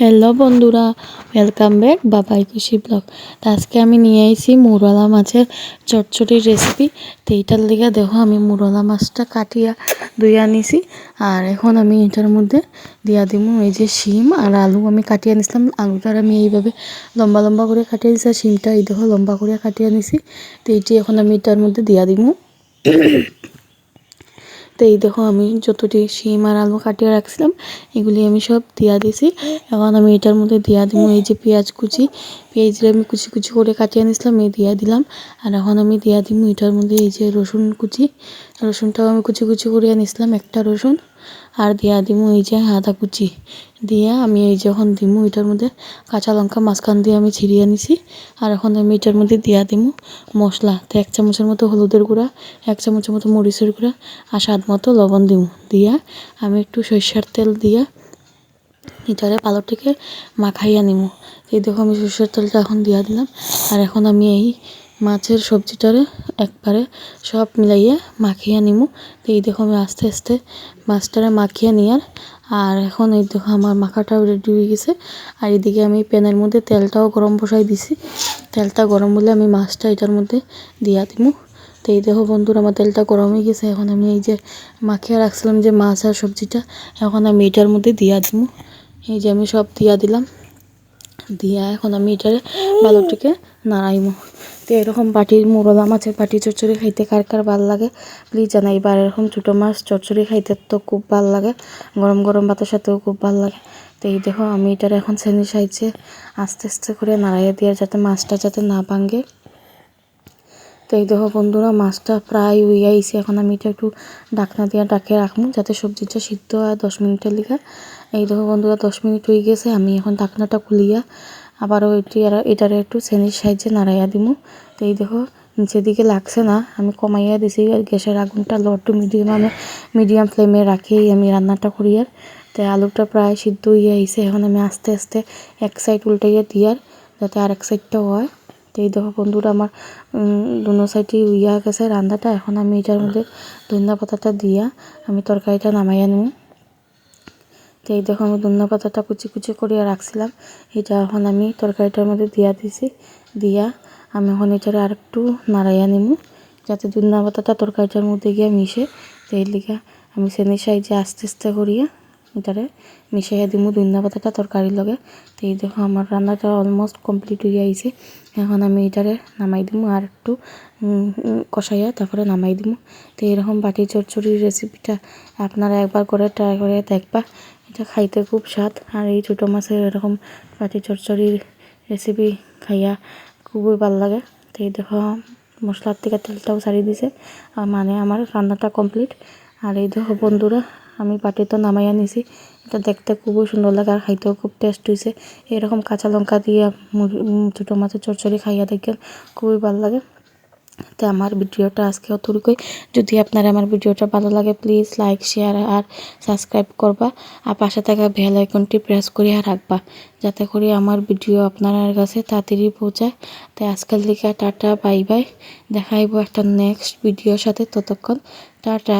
Hello বন্ধুরা welcome back বাবাই খুশি ব্লগ তো আজকে আমি নিয়ে আইছি মুরলা মাছের চটচটির রেসিপি তো এইটার লিগে দেখো, আমি মুরলা মাছটা কাটিয়া ধুইয়া নিছি। আর এখন আমি এটার মধ্যে দিয়া দিব এই যে শিম আর আলু। আমি কাটিয়ে নিছিলাম, আলুটার আমি এইভাবে লম্বা লম্বা করে কাটিয়ে দিছি শিমটা এই দেখো, লম্বা করে কাটিয়ে নিছি। তো এইটি এখন আমি এটার মধ্যে দিয়া দিব তো এই দেখো আমি যতটি শিম আর আলু কাটিয়ে রাখছিলাম, এগুলি আমি সব দিয়া দিছি এখন আমি এটার মধ্যে দিয়া দিব, এই যে পেঁয়াজ কুচি। পেঁয়াজ আমি কুচি কুচি করে কাটিয়ে নিছিলাম এই দিয়া দিলাম। আর এখন আমি দিয়া দিব এটার মধ্যে এই যে রসুন কুচি। রসুনটাও আমি কুচি কুচি করে নিছিলাম একটা রসুন। আর দিয়া দিমু এই যে আদা কুচি। দিয়া আমি এই যখন দিমু এটার মধ্যে কাঁচা লঙ্কা মাঝখান দিয়ে আমি ছিঁড়িয়ে নিছি আর এখন আমি এটার মধ্যে দিয়া দিমু মশলা। তো এক চামচের মতো হলুদের গুঁড়া, এক চামচের মতো মরিচের গুঁড়া আর স্বাদ মতো লবণ দিমু। দিয়া আমি একটু সরিষার তেল দিয়া এটারে পালকটিকে মাখাইয়া নিমু। এই দেখো আমি সর্ষের তেলটা এখন দিয়া দিলাম। আর এখন আমি এই মাছের সবজিটারে একবারে সব মিলাইয়ে মাখিয়ে নিমু। তো এই দেখো আমি আস্তে আস্তে মাছটারে মাখিয়ে নিয়ার। আর এখন এই দেখো আমার মাখাটাও রেডি হয়ে গেছে। আর এদিকে আমি প্যানের মধ্যে তেলটাও গরম বসাই দিছি। তেলটা গরম হলে আমি মাছটা এটার মধ্যে দিয়া দিমু। তো এই দেখো বন্ধুরা, আমার তেলটা গরম হয়ে গেছে। এখন আমি এই যে মাখিয়া রাখছিলাম যে মাছ আর সবজিটা, এখন আমি এটার মধ্যে দিয়া দিমু। এই যে আমি সব দিয়া দিলাম। দিয়া এখন আমি এটার বালুটিকে নাড়াইম। তো এরকম বাটির মুরলা মাছের বাটি চচ্চড়ি খাইতে কার কার ভালো লাগে? প্লিজ জানাইবা আর এরকম ছোটো মাছ চচ্চড়ি খাইতে তো খুব ভালো লাগে, গরম গরম ভাতের সাথেও খুব ভালো লাগে। তো এই দেখো, আমি এটার এখন শ্রেণি সাইজে আস্তে আস্তে করে নাড়াইয়া দিয়ে যাতে মাছটা যাতে না ভাঙ্গে তো এই দেখো বন্ধুরা, মাছটা প্রায় হয়ে আইছে। এখন আমি এটা একটু ডাকনা দিয়ে ডাকে রাখব, যাতে সবজিটা সিদ্ধ হয় দশ মিনিটের লিখা এই দেখো বন্ধুরা, দশ মিনিট হয়ে গেছে, আমি এখন ডাকনাটা খুলিয়া আবারও এটি এটারে একটু শ্রেণির সাইজে নাড়াইয়া দিমু। তো এই দেখো, নিচের দিকে লাগছে না, আমি কমাইয়া দিছি গ্যাসের আগুনটা লো টু মিডিয়াম আমি মিডিয়াম ফ্লেমে রাখি আমি রান্নাটা করি আর। তো আলুটা প্রায় সিদ্ধ হয়ে আইছে, এখন আমি আস্তে আস্তে এক সাইড উল্টাইয়া দিয়ার, যাতে আর এক সাইডটাও হয়। এই দেখো বন্ধুরা, আমার দুনো সাইডে উইয়া গেছে। রান্নাটা এখন আমি এটার মধ্যে ধনিয়া পাতাটা দিয়া আমি তরকারিটা নামাইয়া নিব। তো এই দেখো আমি ধনিয়া পাতাটা কুচি কুচি করিয়া রাখছিলাম। এটা এখন আমি তরকারিটার মধ্যে দিয়া দিছি। দিয়া আমি এখন এটারে আর একটু নাড়াইয়া নিমু যাতে ধনিয়া পাতাটা তরকারিটার মধ্যে গিয়া মিশে। তো এই লিগা আমি চেনি সাইজে আস্তে আস্তে করিয়া এটারে মিশাইয়া দিমু ধনিয়া পাতাটা তরকারির লগে। তো এই দেখো আমার রান্নাটা অলমোস্ট কমপ্লিট হয়ে আইছে। এখন আমি এটারে নামাই দিমু আর একটু কষাইয়া তারপরে নামাই দিমু। তো এরকম বাটি চচ্চড়ির রেসিপিটা আপনারা একবার করে ট্রাই করে দেখবা। এটা খাইতে খুব স্বাদ। আর এই ছোটো মাছের এরকম বাটি চচ্চড়ির রেসিপি খাইয়া খুবই ভালো লাগে। তো এই দেখো, মশলার থেকে তেলটাও ছাড়িয়ে দিছে। মানে আমার রান্নাটা কমপ্লিট আর এই দেখো বন্ধুরা আমি বাটিতে নামাইয়া নিছি এটা দেখতে খুবই সুন্দর লাগে আর খাইতেও খুব টেস্ট হয়েছে এরকম কাঁচা লঙ্কা দিয়ে ছোটো মাছের চচ্চড়ি খাইয়া দেখেন খুবই ভালো লাগে। তো আমার ভিডিওটা আজকে অতটুকুই। যদি আপনার আমার ভিডিওটা ভালো লাগে প্লিজ লাইক শেয়ার আর সাবস্ক্রাইব করবা। আর পাশে থাকা বেল আইকনটি প্রেস করিয়া রাখবা, যাতে করে আমার ভিডিও আপনার কাছে তাড়াতাড়ি পৌঁছায়। তাই আজকাল লিখা টাটা বাই বাই দেখাইব একটা নেক্সট ভিডিওর সাথে। ততক্ষণ টাটা।